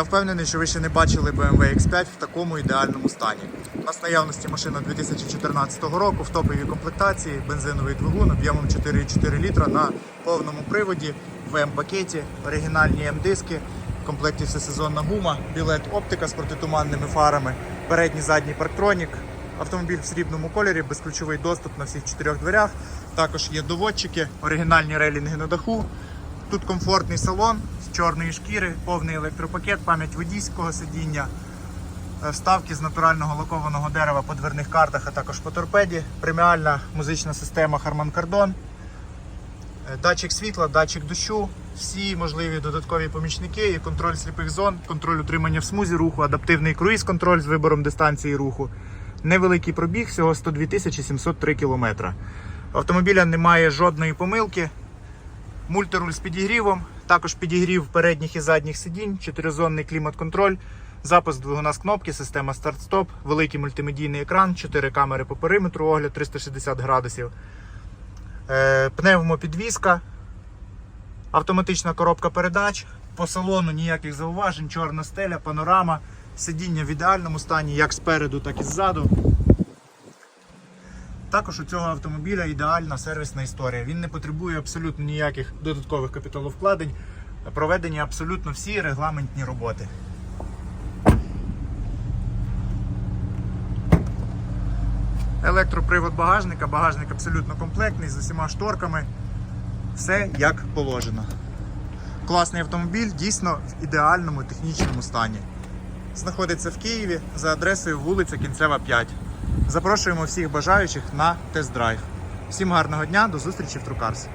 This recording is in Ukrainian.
Я впевнений, що ви ще не бачили BMW X5 в такому ідеальному стані. У нас наявності машина 2014 року в топовій комплектації, бензиновий двигун об'ємом 4,4 літра на повному приводі, в М-пакеті, оригінальні М-диски, в комплекті всесезонна гума, білет оптика з протитуманними фарами, передній задній парктронік, автомобіль в срібному кольорі, безключовий доступ на всіх чотирьох дверях. Також є доводчики, оригінальні рейлінги на даху. Тут комфортний салон чорної шкіри, повний електропакет, пам'ять водійського сидіння, е, вставки з натурального лакованого дерева по дверних картах, а також по торпеді, преміальна музична система Harman Kardon, е, датчик світла, датчик дощу, всі можливі додаткові помічники і контроль сліпих зон, контроль утримання в смузі руху, адаптивний круїз-контроль з вибором дистанції руху. Невеликий пробіг, всього 102 703 кілометра. У автомобіля немає жодної помилки. Мультируль з підігрівом, також підігрів передніх і задніх сидінь, чотиризонний клімат-контроль, запуск двигуна з кнопки, система старт-стоп, великий мультимедійний екран, 4 камери по периметру, огляд 360 градусів, е, пневмопідвізка, автоматична коробка передач, по салону ніяких зауважень, чорна стеля, панорама, сидіння в ідеальному стані як спереду, так і ззаду. Також у цього автомобіля ідеальна сервісна історія. Він не потребує абсолютно ніяких додаткових капіталовкладень, проведені абсолютно всі регламентні роботи. Електропривод багажника, багажник абсолютно комплектний з усіма шторками. Все як положено. Класний автомобіль дійсно в ідеальному технічному стані. Знаходиться в Києві за адресою вулиця Кінцева 5. Запрошуємо всіх бажаючих на тест-драйв. Всім гарного дня, до зустрічі в Трукарс.